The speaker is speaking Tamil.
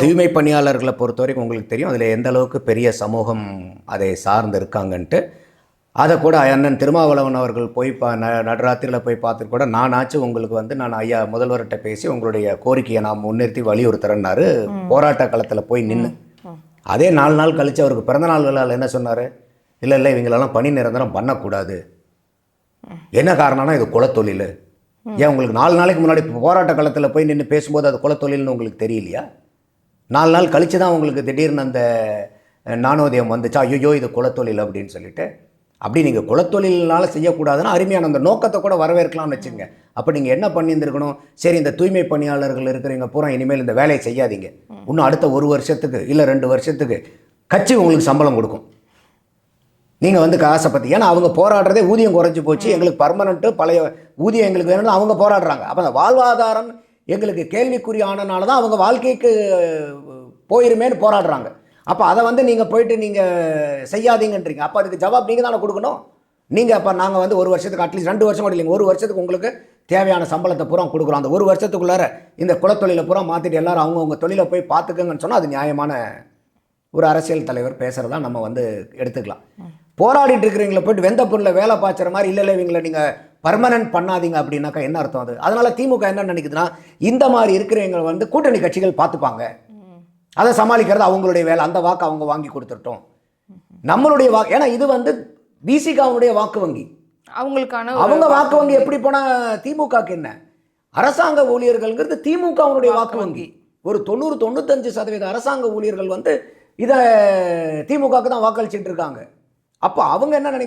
தூய்மை பணியாளர்களை பொறுத்த வரைக்கும் உங்களுக்கு தெரியும் அதில் எந்த அளவுக்கு பெரிய சமூகம் அதை சார்ந்து இருக்காங்கன்ட்டு. அதை கூட அண்ணன் திருமாவளவன் அவர்கள் போய் பா ந நடுராத்திரியில் போய் பார்த்துட்டு கூட நானாச்சும் உங்களுக்கு வந்து நான் ஐயா முதல்வர்கிட்ட பேசி உங்களுடைய கோரிக்கையை நான் முன்னிறுத்தி வலியுறுத்துறேன்னாரு. போராட்ட களத்தில் போய் நின்று அதே நாலு நாள் கழித்து அவருக்கு பிறந்தநாள் விழாவில் என்ன சொன்னார்? இல்லை இல்லை இவங்களெல்லாம் பணி நிரந்தரம் பண்ணக்கூடாது. என்ன காரணம்னா இது குலத்தொழில். ஏன் உங்களுக்கு நாலு நாளைக்கு முன்னாடி போராட்ட களத்தில் போய் நின்று பேசும்போது அது குலத்தொழில்னு உங்களுக்கு தெரியலையா? நாலு நாள் கழித்து தான் உங்களுக்கு திடீர்னு அந்த நாணோதயம் வந்துச்சா. ஐயோ இது குலத்தொழில் அப்படின்னு சொல்லிட்டு. அப்படி நீங்கள் குலத்தொழில்னால செய்யக்கூடாதுன்னா அருமையான அந்த நோக்கத்தை கூட வரவேற்கலாம்னு வச்சுங்க அப்போ நீங்கள் என்ன பண்ணியிருந்துருக்கணும்? சரி இந்த தூய்மை பணியாளர்கள் இருக்கிறவங்க பூரா இனிமேல் இந்த வேலையை செய்யாதீங்க. இன்னும் அடுத்த ஒரு வருஷத்துக்கு இல்லை ரெண்டு வருஷத்துக்கு கட்சி உங்களுக்கு சம்பளம் கொடுக்கும். நீங்கள் வந்து காசை பற்றி ஏன்னா அவங்க போராடுறதே ஊதியம் குறைஞ்சி போச்சு. எங்களுக்கு பர்மனெண்ட்டு பழைய ஊதியம் எங்களுக்கு வேணும்னு அவங்க போராடுறாங்க. அப்போ அந்த வாழ்வாதாரம் எங்களுக்கு கேள்விக்குறி ஆனனால தான் அவங்க வாழ்க்கைக்கு போயிருமேன்னு போராடுறாங்க. அப்போ அதை வந்து நீங்கள் போயிட்டு நீங்கள் செய்யாதீங்கன்றீங்க. அப்போ அதுக்கு ஜவாப் நீங்கள் தானே கொடுக்கணும்? நீங்கள் அப்போ நாங்கள் வந்து ஒரு வருஷத்துக்கு அட்லீஸ்ட் ரெண்டு வருஷம் கூட இல்லைங்க. ஒரு வருஷத்துக்கு உங்களுக்கு தேவையான சம்பளத்தை பூரா கொடுக்குறோம். அந்த ஒரு வருஷத்துக்குள்ளார இந்த குலத்தொழிலை பூரா மாற்றிட்டு எல்லாரும் அவங்கவுங்க தொழிலை போய் பார்த்துக்கங்கன்னு சொன்னால் அது நியாயமான ஒரு அரசியல் தலைவர் பேசுகிறதா நம்ம வந்து எடுத்துக்கலாம். போராடிட்டு இருக்கிறவங்கள போயிட்டு வெந்த பொருளில் வேலை பாய்ச்சுற மாதிரி இல்லை இல்லை இவங்களை நீங்கள் பர்மனன்ட் பண்ணாதீங்க அப்படின்னாக்கா என்ன அர்த்தம் அது? அதனால திமுக என்ன நினைக்குதுன்னா இந்த மாதிரி இருக்கிறவங்க வந்து கூட்டணி கட்சிகள் பார்த்துப்பாங்க. அதை சமாளிக்கிறது அவங்களுடைய வேலை. அந்த வாக்கு அவங்க வாங்கி கொடுத்துட்டோம். நம்மளுடைய வாக்கு ஏன்னா இது வந்து பிசிகாவுடைய வாக்கு வங்கி. அவங்களுக்கான அவங்க வாக்கு வங்கி எப்படி போனா திமுகக்கு என்ன? அரசாங்க ஊழியர்கள்ங்கிறது திமுகவுடைய வாக்கு வங்கி. ஒரு தொண்ணூறு தொண்ணூத்தஞ்சு சதவீத அரசாங்க ஊழியர்கள் வந்து இதை திமுகவுக்கு தான் வாக்களிச்சிட்டு இருக்காங்க. அப்போ அவங்க என்ன நினைக்கிறாங்க?